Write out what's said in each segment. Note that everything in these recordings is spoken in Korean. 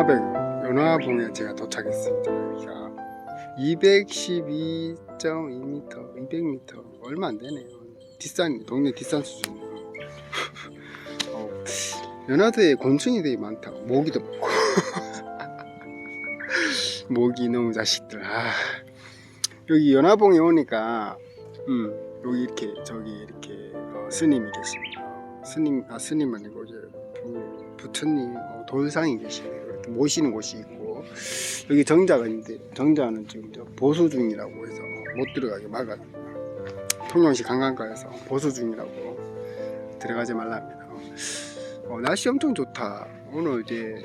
연화백 연화봉에 제가 도착했습니다. 여기가 212.2m, 200m 얼마 안 되네요. 뒷산 동네 뒷산 수준. 어, 연화도에 곤충이 되게 많다. 모기도 많고. 모기 너무 자식들. 아. 여기 연화봉에 오니까 음, 여기 이렇게 저기 이렇게 어, 스님이 계십니다. 스님 아 스님 아니고 이제 부, 부처님 어, 돌상이 계시네요. 이렇게 모시는 곳이 있고 여기 정자가 있는데 정자는 지금 저 보수 중이라고 해서 못 들어가게 막아 통영시 관광가에서 보수 중이라고 들어가지 말랍니다. 어, 날씨 엄청 좋다. 오늘 이제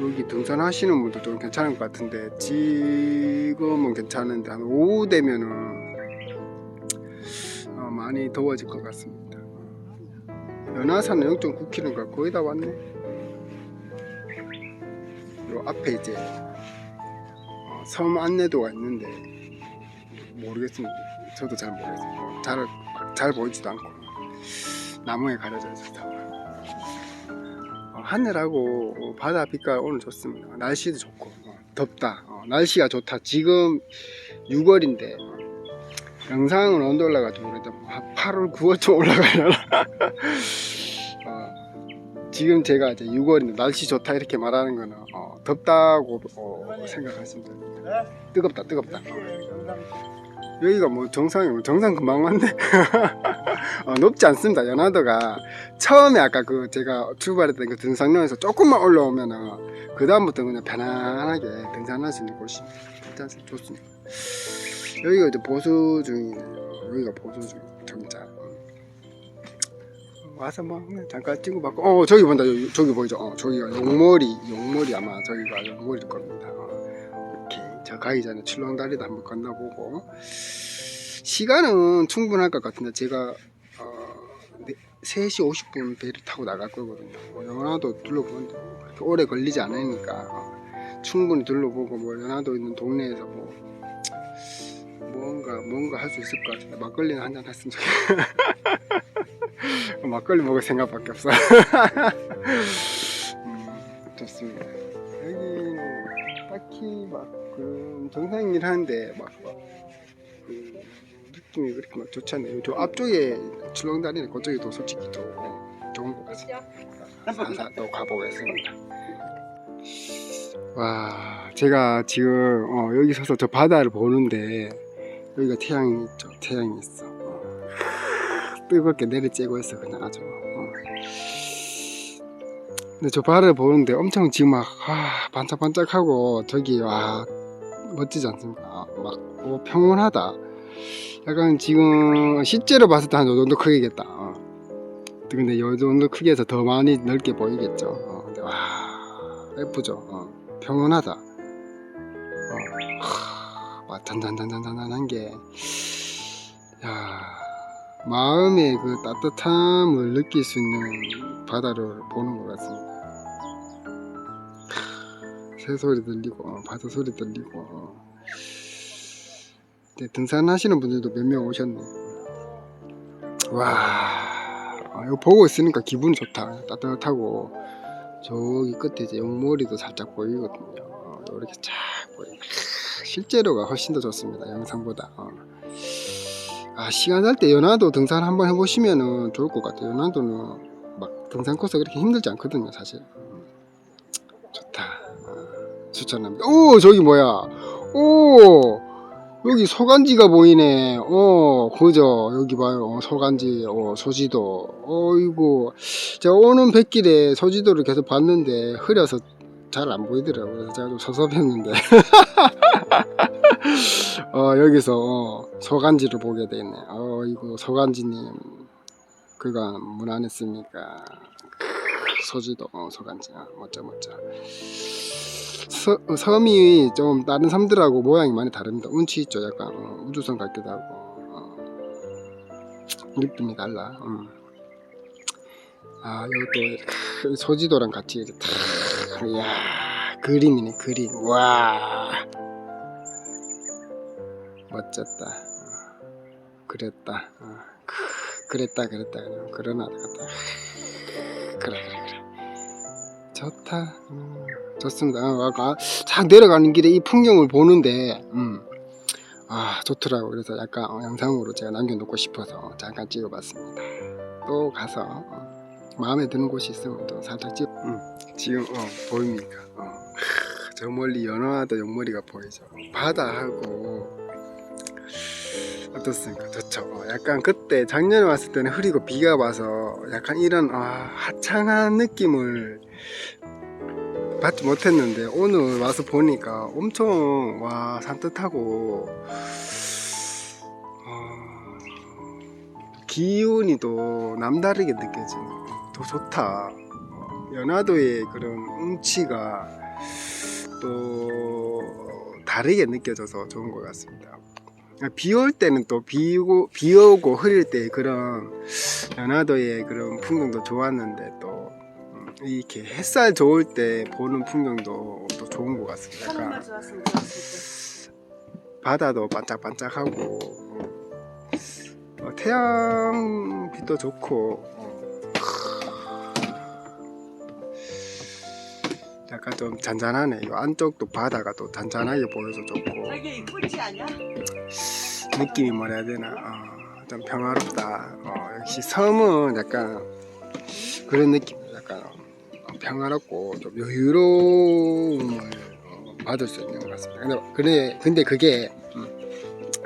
여기 등산하시는 분들 좀 괜찮을 것 같은데 지금은 괜찮은데 한 오후 되면은 어, 많이 더워질 것 같습니다. 연화산 0.9km가 거의 다 왔네. 요 앞에 이제 어, 섬 안내도가 있는데 모르겠습니다. 저도 잘 모르겠어요. 잘, 잘 보이지도 않고 나무에 가려져 있어서 어, 하늘하고 어, 바다 빛깔 오늘 좋습니다. 날씨도 좋고 어, 덥다. 어, 날씨가 좋다. 지금 6월인데 영상은 언제 올라가도 그래도 뭐 8월 9월쯤 올라가려나. 어, 지금 제가 이제 6월인데 날씨 좋다 이렇게 말하는 거는 어, 덥다고 어, 생각하시면 됩니다. 뜨겁다 뜨겁다. 어. 여기가 뭐 정상이고 정상 금방 왔네. 어, 높지 않습니다. 연화도가 처음에 아까 그 제가 출발했던 그 등산로에서 조금만 올라오면은 그 다음부터 그냥 편안하게 등산할 수 있는 곳이 괜찮습니다. 좋습니다. 여기가 이제 보수 중이네요. 여기가 보수 중 정자. 와서 뭐 잠깐 찍어봤고, 어 저기 본다. 저기, 저기 보이죠? 어 저기가 용머리, 용머리 아마 저기가 용머리일 겁니다. 어, 이렇게 저 가기 전에 출렁다리도 한번 건너보고 시간은 충분할 것 같은데 제가 어, 네, 3시 50분 배를 타고 나갈 거거든요. 뭐 연화도 둘러보는데 오래 걸리지 않으니까 어, 충분히 둘러보고 뭐 연화도 있는 동네에서 뭐 뭔가 뭔가 할 수 있을 것 같은데 막걸리는 한잔 했으면 좋겠어. 막걸리 먹을 생각밖에 없어. 음, 좋습니다. 여기는 딱히 막그 정상이긴 한데 막, 막 그, 느낌이 그렇게 막 좋지 않네요. 저 앞쪽에 출렁다리는 그쪽이 더 솔직히 더 좋은 것 같습니다. 산사 또 가보겠습니다. 와, 제가 지금 어, 여기 서서 저 바다를 보는데 여기가 태양이 있죠. 태양이 있어. 어. 뜨겁게 내리쬐고 있어 그냥 아주. 어. 근데 저 바다를 보는데 엄청 지금 막 아, 반짝반짝하고 저기 와 멋지지 않습니까? 아, 막 어, 평온하다. 약간 지금 실제로 봤을 때 한 요 정도 크기겠다. 어. 근데 요 정도 크기에서 더 많이 넓게 보이겠죠. 어, 근데 와 예쁘죠. 어, 평온하다. 어, 하, 막 단단단단단한 게, 야 마음의 그 따뜻함을 느낄 수 있는 바다를 보는 것 같습니다. 새 소리 들리고 어, 바다 소리 들리고. 어. 네, 등산하시는 분들도 몇 명 오셨네. 와, 아, 이거 보고 있으니까 기분 좋다. 따뜻하고 저기 끝에 이제 용머리도 살짝 보이거든요. 어, 이렇게 쫙 보이. 실제로가 훨씬 더 좋습니다. 영상보다. 어. 아, 시간 날 때 연화도 등산 한번 해보시면은 좋을 것 같아요. 연화도는 막 등산 코스 그렇게 힘들지 않거든요, 사실. 음, 좋다. 어, 추천합니다. 오, 저기 뭐야? 오, 여기 소간지가 보이네. 어, 그죠. 여기 봐요. 어, 소간지, 어, 소지도. 어이구. 제가 오는 백길에 소지도를 계속 봤는데, 흐려서 잘 안 보이더라고요. 그래서 제가 좀 섭섭했는데. 어, 여기서, 어, 소간지를 보게 되네. 어이구, 소간지님. 그간 문안 했습니까? 소지도, 어, 소간지. 아, 멋져, 멋져. 서, 어, 섬이 좀 다른 섬들하고 모양이 많이 다릅니다. 운치 있죠, 약간 어, 우주선 같기도 하고 어, 느낌이 달라. 음. 아, 이것도 소지도랑 같이 이렇게 탁, 이야, 그림이네, 그림. 와, 멋졌다. 어, 그랬다. 어, 크, 그랬다, 그랬다. 그냥 그러나 같다. 그래, 그래, 그래. 좋다. 음, 좋습니다. 어, 아까 쫙 내려가는 길에 이 풍경을 보는데, 음, 아, 좋더라고. 그래서 약간 어, 영상으로 제가 남겨놓고 싶어서 잠깐 찍어봤습니다. 또 가서 어, 마음에 드는 곳이 있으면 또 살짝 찍. 음, 지금 어, 보입니까? 어, 크, 저 멀리 연화도 용머리가 보이죠. 바다하고 어떻습니까? 좋죠. 어, 약간 그때 작년에 왔을 때는 흐리고 비가 와서 약간 이런 아, 하창한 느낌을 받지 못했는데 오늘 와서 보니까 엄청 와 산뜻하고 어, 기운이 또 남다르게 느껴지는 더 좋다. 어, 연화도의 그런 운치가 또 다르게 느껴져서 좋은 것 같습니다. 비 올 때는 또 비고 비 오고 흐릴 때 그런 연화도의 그런 풍경도 좋았는데 또 음, 이렇게 햇살 좋을 때 보는 풍경도 또 좋은 것 같습니다. 좋았을 바다도 반짝반짝하고 어, 태양 빛도 좋고 어, 약간 좀 잔잔하네. 이 안쪽도 바다가 또 잔잔하게 보여서 좋고 때. 저게 이쁘지 않냐? 느낌이 뭐라 해야 되나? 어, 좀 평화롭다. 어, 역시 섬은 약간 그런 느낌 약간 어, 평화롭고 좀 여유로움을 어, 받을 수 있는 것 같습니다. 근데, 근데, 근데 그게 음,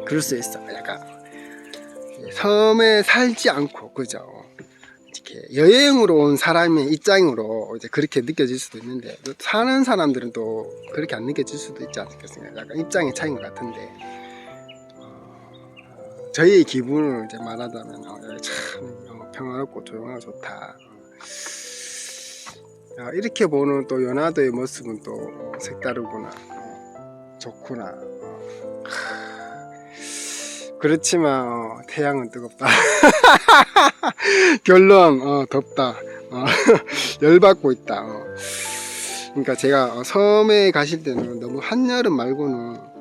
그럴 수 있어. 약간 섬에 살지 않고 그죠? 이렇게 여행으로 온 사람의 입장으로 이제 그렇게 느껴질 수도 있는데 또 사는 사람들은 또 그렇게 안 느껴질 수도 있지 않겠습니까 약간 입장의 차이인 것 같은데. 어, 저희의 기분을 이제 말하자면 어, 여기 참 어, 평화롭고 조용하고 좋다. 어, 이렇게 보는 또 연화도의 모습은 또 어, 색다르구나, 어, 좋구나. 어. 하, 그렇지만 어, 태양은 뜨겁다. 결론 어, 덥다. 어, 열받고 있다. 어. 그러니까 제가 어, 섬에 가실 때는 너무 한여름 말고는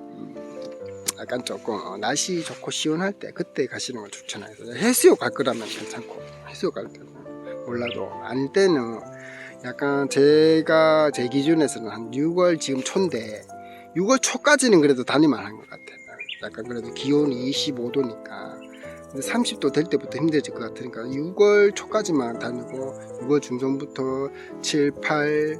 약간 조금 어, 날씨 좋고 시원할 때 그때 가시는 걸 추천해요. 해수욕 갈 거라면 괜찮고 해수욕 갈 때는 몰라도 아닐 때는 약간 제가 제 기준에서는 한 6월 지금 초인데 6월 초까지는 그래도 다닐만 한 것 같아요. 약간 그래도 기온이 25도니까 30도 될 때부터 힘들어질 것 같으니까 6월 초까지만 다니고 6월 중순부터 7, 8,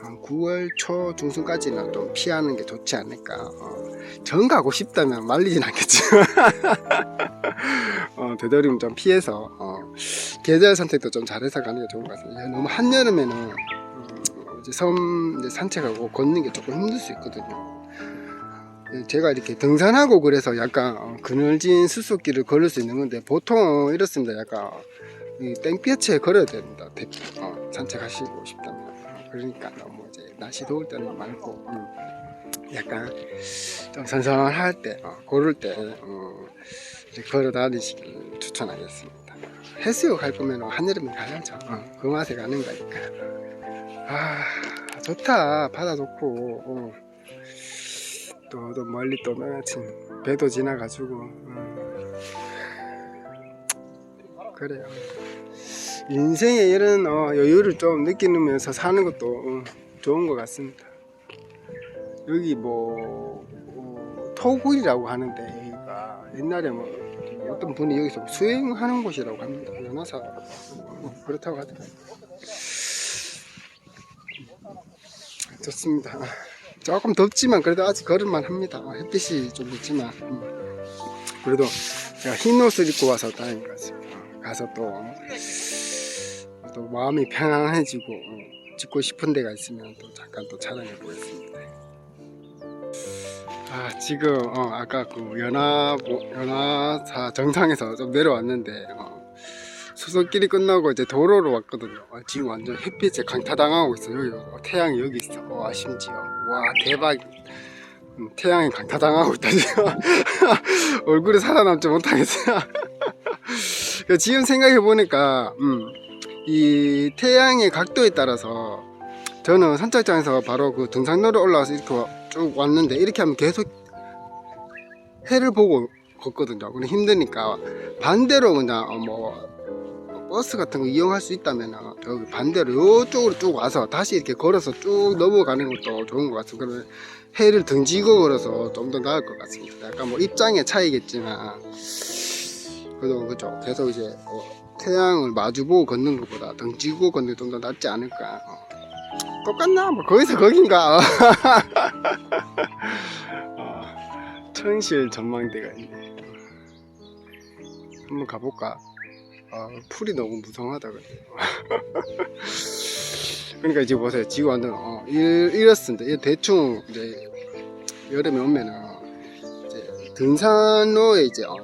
한 9월 초 중순까지는 좀 피하는 게 좋지 않을까. 어, 정 가고 싶다면 말리진 않겠지만 어, 되도록이면 좀 피해서 어, 계절 선택도 좀 잘해서 가는 게 좋은 것 같습니다. 너무 한 여름에는 음, 이제 섬 이제 산책하고 걷는 게 조금 힘들 수 있거든요. 예, 제가 이렇게 등산하고 그래서 약간 어, 그늘진 숲속길을 걸을 수 있는 건데 보통 이렇습니다. 약간 이 땡볕에 걸어야 됩니다. 대- 어, 산책하시고 싶다면 어, 그러니까 너무 이제 날씨 더울 때는 말고 음, 약간 좀 선선할 때 어, 걸을 때 어, 걸어 다니시길 추천하겠습니다. 해수욕 할 거면 한여름에 가야죠. 어, 그 맛에 가는 거니까. 아 좋다 바다 좋고 어. 또, 또 멀리 또 마침 배도 지나가지고 음. 그래요 인생에 이런 어, 여유를 좀 느끼면서 사는 것도 어, 좋은 것 같습니다 여기 뭐 어, 토굴이라고 하는데 여기가 옛날에 뭐 어떤 분이 여기서 수행하는 곳이라고 합니다 연화사 어, 그렇다고 하더라고요 좋습니다 조금 덥지만 그래도 아직 걸을만 합니다. 어, 햇빛이 좀 있지만 음. 그래도 제가 흰 옷을 입고 와서 다행인 것 같습니다. 어, 가서 또, 또 마음이 편안해지고 어, 찍고 싶은 데가 있으면 또 잠깐 또 촬영해 보겠습니다. 아 지금 어, 아까 그 연화 연화사 정상에서 좀 내려왔는데 어, 수석길이 끝나고 이제 도로로 왔거든요. 아, 지금 완전 햇빛에 강타당하고 있어요. 여기 어, 태양이 여기 있어. 와 심지어 와 대박. 음, 태양에 강타당하고 있다 지금. 얼굴에 살아남지 못하겠어요. 지금 생각해 보니까 음, 이 태양의 각도에 따라서 저는 선착장에서 바로 그 등산로를 올라와서 이렇게 와- 쭉 왔는데 이렇게 하면 계속 해를 보고 걷거든요. 근데 힘드니까 반대로 그냥 어, 뭐 버스 같은 거 이용할 수 있다면 여기 반대로 이쪽으로 쭉 와서 다시 이렇게 걸어서 쭉 넘어가는 것도 좋은 것 같습니다. 그러면 해를 등지고 걸어서 좀 더 나을 것 같습니다. 약간 뭐 입장의 차이겠지만 그래도 그죠. 계속 이제 어, 태양을 마주보고 걷는 것보다 등지고 걷는 게 좀 더 낫지 않을까. 어. 똑같나? 뭐 거기서 거긴가. 어, 천실 전망대가 있네. 한번 가볼까? 아, 풀이 너무 무성하다 그래. 그러니까 이제 보세요. 지금 완전 어, 일, 이렇 습니다. 이 대충 이제 여름에 오면은 이제 등산로에 이제 어,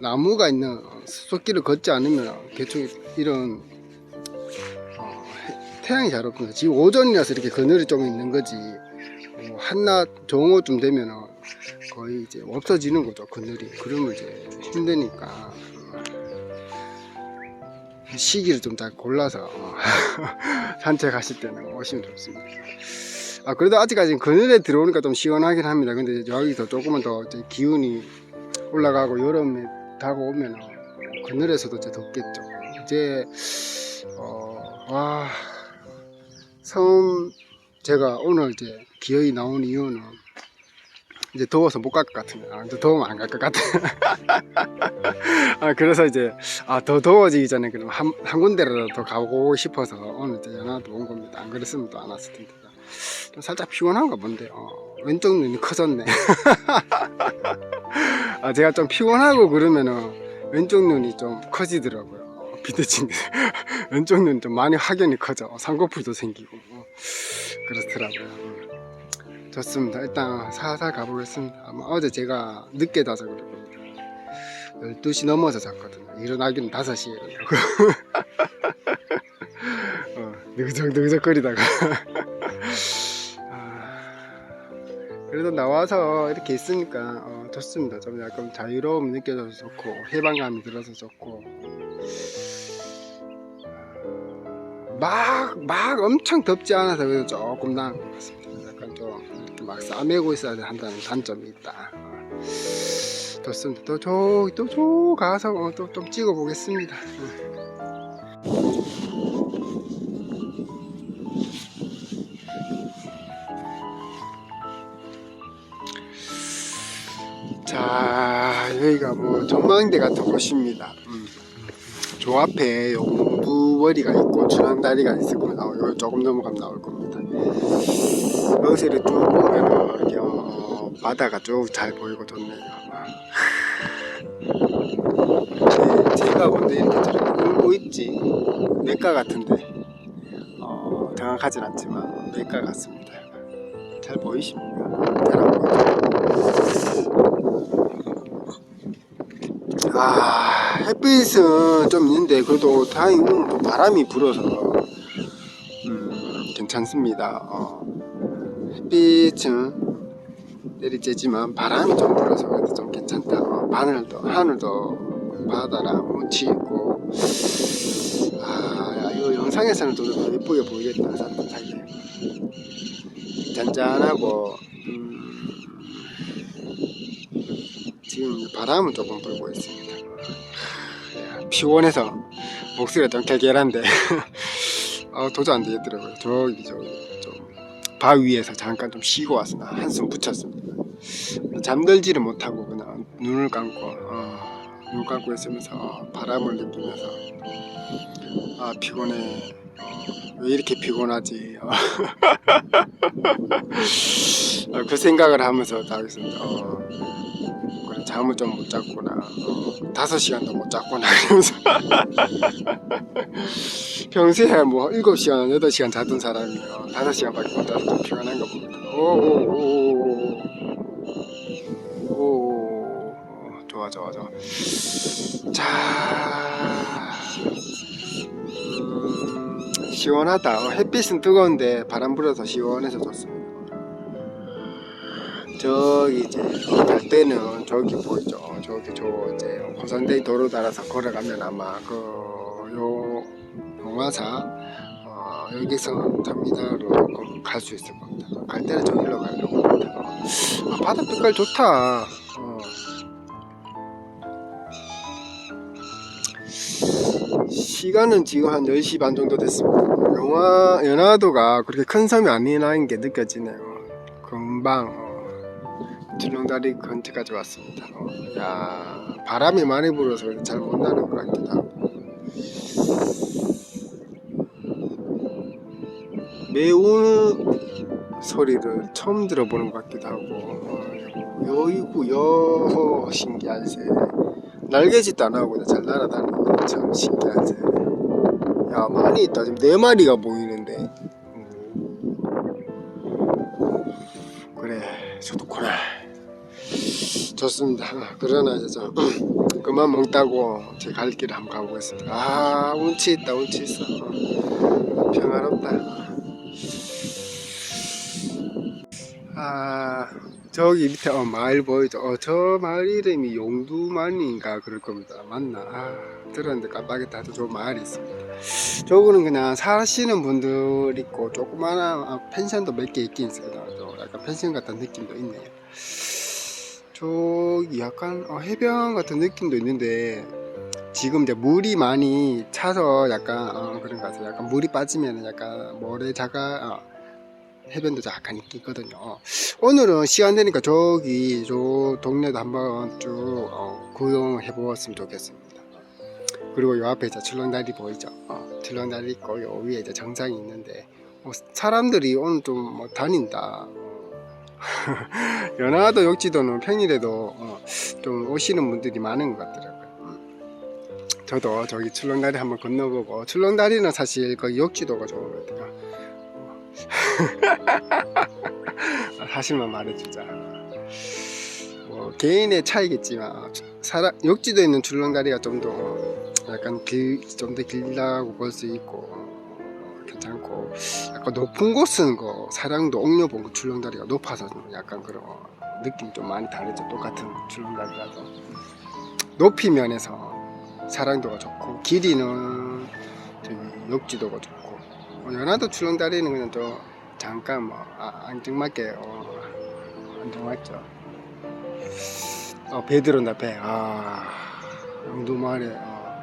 나무가 있는 어, 숲길을 걷지 않으면 대충 이런 어, 해- 태양이 잘 없습니다. 지금 오전이라서 이렇게 그늘이 좀 있는 거지. 어, 한낮 정오쯤 되면은 거의 이제 없어지는 거죠 그늘이. 그러면 이제 힘드니까. 시기를 좀 잘 골라서 어, 산책하실 때는 오시면 좋습니다. 아 그래도 아직까지는 그늘에 들어오니까 좀 시원하긴 합니다. 근데 여기서 조금만 더 기운이 올라가고 여름에 다가오면 그늘에서도 이제 덥겠죠. 이제 어와 섬 제가 오늘 이제 기어이 나온 이유는 이제 더워서 못 갈 것 같으면 아, 이제 더우면 안 갈 것 같아. 아 그래서 이제 아 더 더워지기 전에 그럼 한, 한 군데라도 더 가고 싶어서 오늘 이제 연화도 온 겁니다. 안 그랬으면 또 안 왔을 텐데. 좀 살짝 피곤한가 본데 어, 왼쪽 눈이 커졌네. 아 제가 좀 피곤하고 그러면은 왼쪽 눈이 좀 커지더라고요. 어, 비대칭 왼쪽 눈이 좀 많이 확연히 커져. 어, 쌍꺼풀도 생기고 어, 그렇더라고요. 음. 좋습니다. 일단 살살 가보겠습니다. 아마 어제 제가 늦게 자서 겁니다. 12시 넘어서 잤거든요. 일어나기는 5시에 일어나고. 어, 느그적느그적거리다가. 그래도 나와서 이렇게 있으니까 어, 좋습니다. 좀 약간 자유로움 느껴져서 좋고, 해방감이 들어서 좋고. 막, 막 엄청 덥지 않아서 그래도 조금 나은 것 같습니다. 약간 좀 이렇게 막 싸매고 있어야 한다는 단점이 있다. 어. 좋습니다. 또 저기 또저 가서 어, 또좀 찍어 보겠습니다. 자 여기가 뭐 전망대 같은 곳입니다. 음. 저 앞에 요 공부머리가 있고 주황다리가 있을. 어, 여기 조금 넘어가면 나올 겁니다. 여기서 이렇게 쭉 보면 이렇게 어, 바다가 쭉 잘 보이고 좋네요. 제, 제가 본데 이렇게 저렇게 울고 있지 맥가 같은데 어, 정확하진 않지만 맥가 같습니다. 잘 보이십니까? 잘 안 보이죠? 아 햇빛은 좀 있는데 그래도 다행히 오늘 또 바람이 불어서 음, 괜찮습니다. 어, 햇빛은 내리쬐지만 바람이 좀 불어서 그래도 좀 괜찮다. 어, 하늘도 하늘도 바다랑 운치 있고 아 이거 영상에서는 또 더 예쁘게 보이겠다 사이에 잔잔하고 음, 지금 바람은 조금 불고 있습니다. 하, 피곤해서 목소리가 좀 개결한데 어, 도저히 안 되겠더라고요. 저기 저기 좀 바위에서 잠깐 좀 쉬고 나 한숨 붙였습니다. 잠들지를 못하고 그냥 눈을 감고 어, 눈 감고 있으면서 바람을 느끼면서 아 피곤해 어, 왜 이렇게 피곤하지 어. 어, 그 생각을 하면서 다 있습니다. 어, 그래 잠을 좀 못 잤구나 어, 다섯 시간도 못 잤구나 이러면서 평소에 뭐 일곱 시간 여덟 시간 자던 사람이 어, 다섯 시간밖에 못 자서 좀 피곤한가 봅니다. 오오오오 오, 어, 좋아 좋아 좋아. 자, 시원하다. 어, 햇빛은 뜨거운데 바람 불어서 시원해서 좋습니다. 저기 이제 갈 때는 저기 보이죠. 저기 저 이제 호산대이 도로 따라서 걸어가면 아마 그요 용화사 어, 여기서 터미널로 갈 수 있을 겁니다. 갈 때는 저기로 가려고 합니다. 아, 바다 빛깔 좋다. 어. 시간은 지금 한 10시 반 정도 됐습니다. 영화, 연화도가 그렇게 큰 섬이 아니라는 게 느껴지네요. 금방, 어, 줄렁다리 근처까지 왔습니다. 어, 야, 바람이 많이 불어서 잘 못 나는 것 같기도 하고. 매우 소리를 처음 들어보는 것 같기도 하고, 어, 여이구, 여, 신기하세. 날개짓도 안 하고 그냥 잘 날아다니는 게 참 신기하지. 야 많이 있다. 지금 네 마리가 보이는데. 음. 그래 좋구나. 좋습니다. 그러나 이제 좀 그만 먹다고 제 갈 길을 한번 가보겠습니다. 아 운치 있다 운치 있어. 어. 평화롭다. 아 저기 밑에 어, 마을 보이죠? 어, 저 마을 이름이 용두만인가 그럴 겁니다. 맞나? 아, 들었는데 깜빡했다. 저 마을이 있습니다. 저거는 그냥 사시는 분들 있고 조그마한 아, 펜션도 몇 개 있긴. 저 약간 펜션 같은 느낌도 있네요. 저기 약간 어, 해변 같은 느낌도 있는데 지금 이제 물이 많이 차서 약간 어, 그런 것 같아요. 약간 물이 빠지면 약간 모래자가 어, 해변도 약간 있거든요. 오늘은 시간 되니까 저기 저 동네도 한번 쭉 어, 구경해 보았으면 좋겠습니다. 그리고 요 앞에 이제 출렁다리 보이죠? 어, 출렁다리 있고 요 위에 이제 정상이 있는데 어, 사람들이 오늘 좀 뭐 다닌다. 연화도 욕지도는 평일에도 어, 좀 오시는 분들이 많은 것 같더라고요. 음. 저도 저기 출렁다리 한번 건너보고 출렁다리는 사실 그 욕지도가 좋은 것 같아요. 사실만 말해주자. 뭐 개인의 차이겠지만 사람 욕지도에 있는 줄렁다리가 좀 더 약간 길좀더 길다고 볼 수 있고 어, 괜찮고 약간 높은 곳은 그 사량도 옥녀본 그 줄렁다리가 높아서 좀 약간 그런 느낌 좀 많이 다르죠. 똑같은 줄렁다리라도 높이 면에서 사량도가 좋고 길이는 저기 욕지도가 좋고 어, 연화도 출렁다리는 그냥 또 잠깐 뭐 아, 안정맞게 어, 안정맞죠. 어, 배 들어온다 배. 아 영도마을에 어,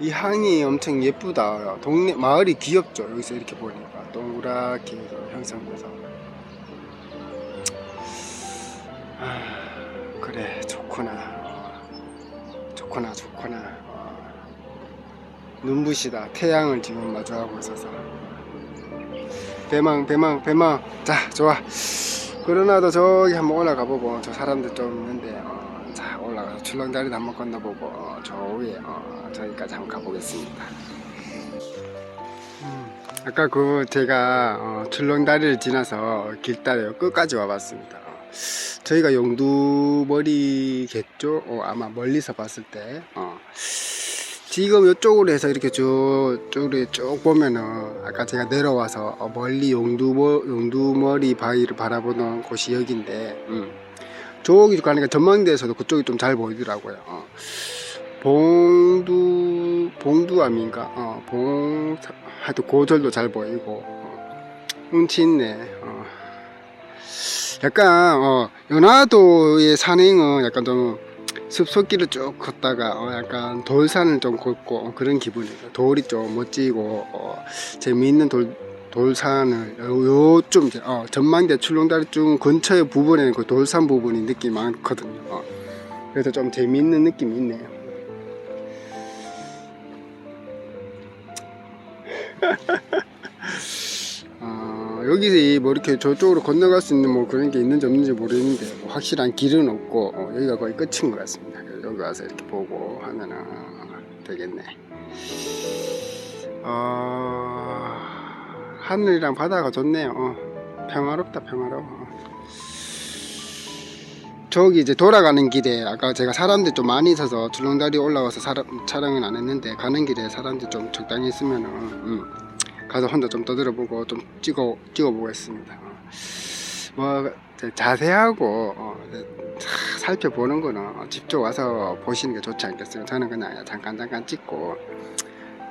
이 항이 엄청 예쁘다. 동네 마을이 귀엽죠. 여기서 이렇게 보니까 동그랗게 형성돼서. 아, 그래 좋구나. 어, 좋구나 좋구나. 어, 눈부시다. 태양을 지금 마주하고 있어서. 배망 배망 배망. 자 좋아. 그러나도 저기 한번 올라가 보고 저 사람들 좀 있는데 어, 자 올라가서 출렁다리도 한번 건너보고 어, 저 위에 어, 저기까지 한번 가보겠습니다. 음, 아까 그 제가 어, 출렁다리를 지나서 길 따라 끝까지 와봤습니다. 어, 저희가 용두머리겠죠? 어, 아마 멀리서 봤을 때 어. 지금 이쪽으로 해서 이렇게 쭉, 쪽으로 쭉 보면은, 아까 제가 내려와서 어, 멀리 용두머, 용두머리 바위를 바라보는 곳이 여기인데, 음. 저기 가니까 전망대에서도 그쪽이 좀 잘 보이더라고요. 어. 봉두, 봉두암인가? 어, 봉, 하여튼 고절도 잘 보이고, 어. 운치 있네. 어. 약간, 어, 연화도의 산행은 약간 좀, 숲속길을 쭉 걷다가 어, 약간 돌산을 좀 걷고 어, 그런 기분이에요. 돌이 좀 멋지고 어, 재미있는 돌 돌산을 요- 요좀 이제, 어, 전망대 출렁다리 중 근처의 부분에는 그 돌산 부분이 느낌이 많거든요. 어. 그래서 좀 재미있는 느낌이 있네요. 어, 여기서 뭐 이렇게 저쪽으로 건너갈 수 있는 뭐 그런 게 있는지 없는지 모르겠는데 뭐 확실한 길은 없고 어, 여기가 거의 끝인 것 같습니다. 여기 와서 이렇게 보고 하면은 되겠네. 어, 하늘이랑 바다가 좋네요. 어, 평화롭다 평화로워. 저기 이제 돌아가는 길에 아까 제가 사람들 좀 많이 있어서 줄렁다리 올라와서 사람, 촬영은 안 했는데 가는 길에 사람들 좀 적당히 있으면은 음, 가서 혼자 좀 떠들어보고 좀 찍어 찍어보겠습니다. 뭐 이제 자세하고 어, 차- 살펴보는 거는 직접 와서 보시는 게 좋지 않겠어요. 저는 그냥 잠깐 잠깐 찍고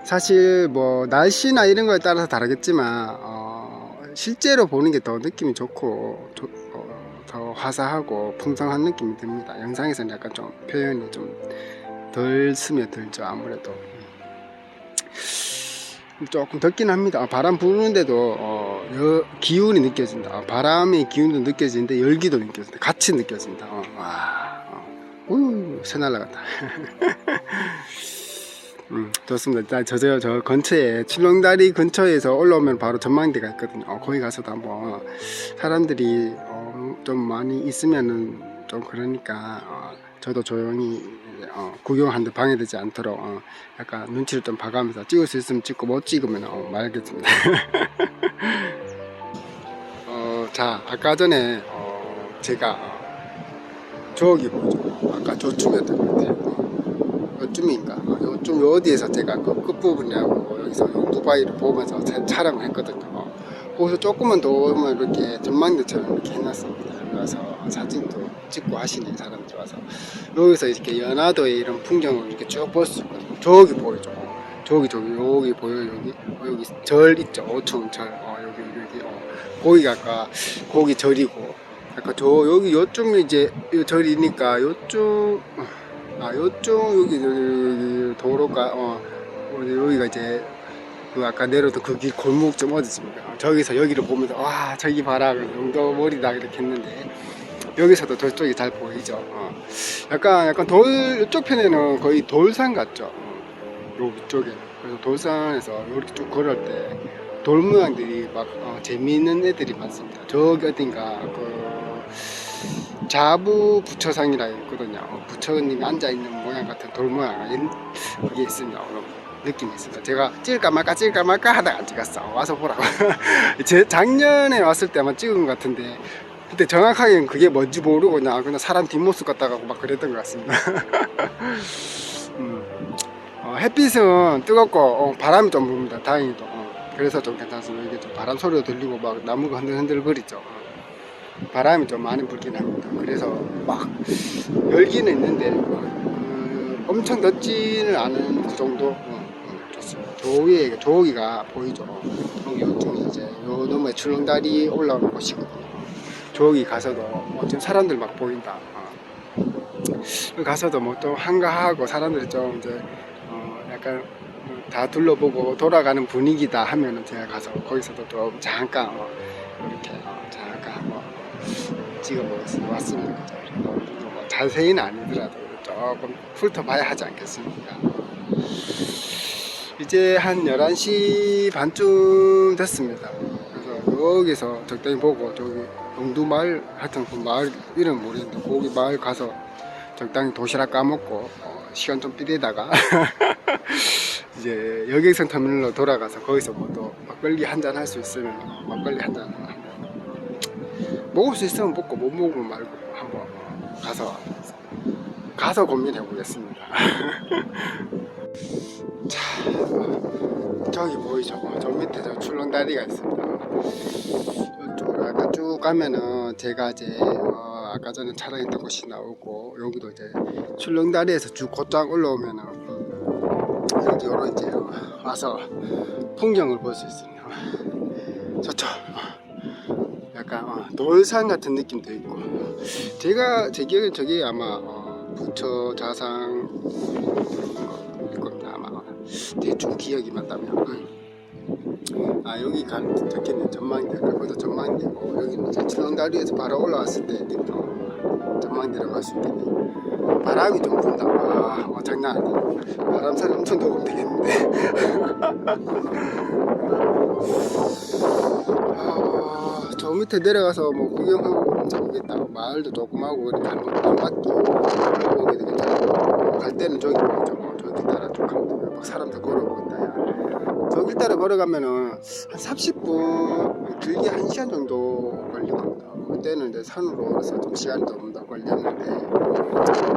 사실 뭐 날씨나 이런 거에 따라서 다르겠지만 어, 실제로 보는 게 더 느낌이 좋고 조- 어, 더 화사하고 풍성한 느낌이 듭니다. 영상에서는 약간 좀 표현이 좀 덜 스며들죠 아무래도. 조금 덥긴 합니다. 아, 바람 부는데도 어, 여- 기운이 느껴진다. 아, 바람의 기운도 느껴지는데 열기도 느껴진다. 같이 느껴진다. 어, 와, 어. 우유, 새 날라갔다. 음, 좋습니다. 자, 저, 저, 저 근처에, 칠렁다리 근처에서 올라오면 바로 전망대가 있거든요. 어, 거기 가서도 한번 사람들이 어, 좀 많이 있으면은 좀 그러니까 어, 저도 조용히 어, 구경하는데 방해되지 않도록 어, 약간 눈치를 좀 봐가면서 찍을 수 있으면 찍고 못 찍으면 어, 말겠습니다. 어, 자, 아까 전에 어, 제가 어, 저기 보죠. 아까 저쪽이었던 것 같아요. 어, 요쯤인가? 어, 요쯤 어디에서 제가 그 끝부분이라고 여기서 두바이를 보면서 차- 촬영을 했거든요. 어, 거기서 조금만 더 이렇게 전망대처럼 이렇게 해놨습니다. 그래서 사진도 찍고 하시는 사람들 와서 여기서 이렇게 연화도의 이런 풍경을 이렇게 쭉 볼 수 있거든요. 저기 보이죠? 저기 저기 여기 보여 여기 어, 여기 절 있죠? 오천 절. 어, 여기 여기 어. 거기가 아까 거기 절이고 아까 저 여기 요쯤 이제 이 절이니까 요쪽 아 요쪽 여기 여기, 여기 도로가 어 여기가 이제 그 아까 내려도 그길 골목 좀 어디쯤니까 어, 저기서 여기를 보면서 와 저기 봐라 그 영도 머리다 이렇게 했는데 여기서도 저쪽이 잘 보이죠 어. 약간 약간 돌 이쪽 편에는 거의 돌산 같죠 어. 요 위쪽에 그래서 돌산에서 이렇게 쭉 걸을 때 돌 모양들이 막 어, 재미있는 애들이 많습니다 저기 어딘가 그 자부 부처상이라 있거든요. 어, 부처님이 앉아 있는 모양 같은 돌 모양 옛- 그게 있습니다. 그런 느낌이 있습니다. 제가 찍을까 말까 찍을까 말까 하다가 안 찍었어. 와서 보라고. 제 작년에 왔을 때 아마 찍은 것 같은데 그때 정확하게는 그게 뭔지 모르고 그냥 그냥 사람 뒷모습 같다고 막 그랬던 것 같습니다. 음. 어, 햇빛은 뜨겁고 어, 바람이 좀 붑니다. 다행히도. 어, 그래서 좀 괜찮습니다. 이게 좀 바람 소리도 들리고 막 나무가 흔들흔들 거리죠. 어. 바람이 좀 많이 불긴 합니다. 그래서 막 열기는 있는데 그 엄청 덥지는 않은 그 정도 어, 어, 좋습니다. 저기에 저기가 보이죠. 요쪽에 이제 요 너머에 출렁다리 올라오는 곳이거든요. 저기 가서도 뭐 지금 사람들 막 보인다. 어. 가서도 뭐 또 한가하고 사람들이 좀 이제 어, 약간 다 둘러보고 돌아가는 분위기다 하면은 제가 가서 거기서도 좀 잠깐 어, 이렇게 어, 잠깐 한번 찍어보겠습니다. 왔습니다. 뭐 자세히는 아니더라도 조금 훑어봐야 하지 않겠습니까? 이제 한 11시 반쯤 됐습니다. 그래서 여기서 적당히 보고 저기 영두 마을 하여튼 그 마을 이름 모르겠는데 거기 마을 가서 적당히 도시락 까먹고 어, 시간 좀 삐대다가 이제 여객선 터미널로 돌아가서 거기서 뭐 또 막걸리 한 잔 할 수 있으면 어, 막걸리 한 잔 먹을 수 있으면 먹고 못 먹으면 말고 한번 어, 가서 가서 고민해 보겠습니다. 자, 어, 저기 보이죠? 어, 저 밑에 저 출렁다리가 있습니다. 이쪽으로 아까 쭉 가면은 제가 이제 어, 아까 전에 촬영했던 곳이 나오고 여기도 이제 출렁다리에서 쭉 곧장 올라오면은 여기 요로 이제 어, 와서 풍경을 볼 수 있습니다. 어, 약간 어, 돌산 같은 느낌도 있고 제가 제 기억에 저게 아마 어, 부처 자상 대충 기억이 맞다면. 음. 아 여기 간 적혀있는 전망대 거기도 전망대고 여기는 이제 칠렁다리에서 바로 올라왔을 때 어, 전망대라고 할 수 있겠네. 바람이 좀 분다. 와 어, 장난 아니야. 바람 소리 엄청 녹으면 되겠는데. 아, 저 밑에 내려가서 뭐 구경하고 그러면 재밌겠다. 마을도 조금 하고 이렇게 한 번도 안 괜찮고 갈 때는 저기 보 가면 돼요. 막 사람들 걸어오고 있다. 야. 저기 따라 걸어가면은 한 30분 길게 1시간 정도 걸릴 겁니다. 그때는 이제 산으로 올라서 좀 시간이 좀더 걸렸는데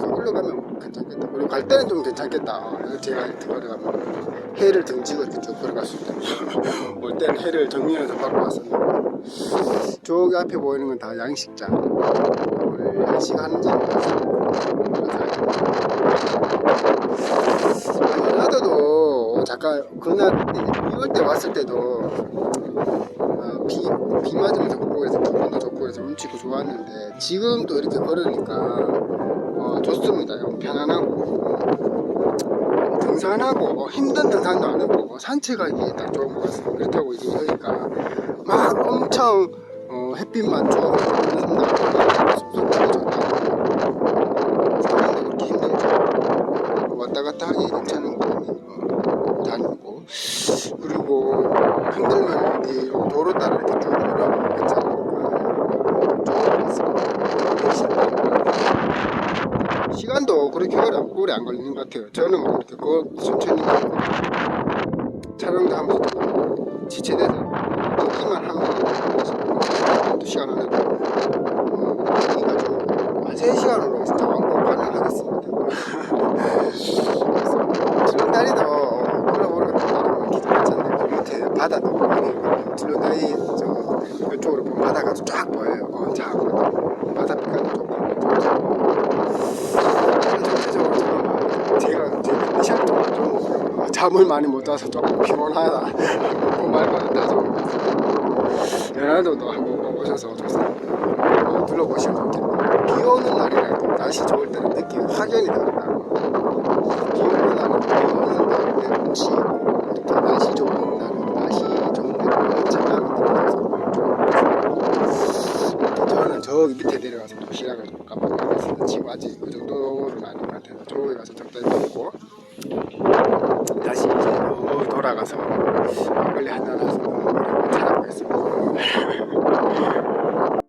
저 길로 가면 뭐 괜찮겠다. 그리고 갈 때는 좀 괜찮겠다. 제가 이렇게 걸어가면 해를 등지고 이렇게 쭉 걸어갈 수 있다. 올 때는 해를 정면에서 받고 왔었는데 저기 앞에 보이는 건 다 양식장 하는지 나도도 잠깐 그날 비올 때 왔을 때도 어, 비, 비 맞으면서 걷고 그래서 기분도 좋고 그래서 움치고 좋았는데 지금 또 이렇게 걸으니까 어, 좋습니다. 편안하고 등산하고 뭐 힘든 등산도 아니고 산책하기 딱 좋은 것 같습니다. 그렇다고 이제 여기가 막 엄청 어, 햇빛만 쭉. 왔다 갔다 하기 괜찮은 곳이 어, 다니고 그리고 힘들면 어디 도로 따라 이렇게 쭉 괜찮으니까 좋은 것 같습니다. 시간도 그렇게 오래, 안 걸리는 것 같아요. 저는 뭐 이렇게 그 천천히 바다도 보이니까 줄눈다리 저 이쪽으로 보면 바다가 쫙 보여요. 어, 자, 컨디션 좀 어, 잠을 많이 못 자서 조금 피곤하다 그것 같습니다. 연화도도 한번 오셔서 어, 둘러보시면 좋겠네요. 비 오는 날이라도 날씨 좋을 때는 느낌이 확연히 다르다. 비 오는 날은 비 오는 날인데 혹시 이렇게 날씨 좋은 날은 날씨 좋은 데는 장난이 느껴져서 저는 저기 밑에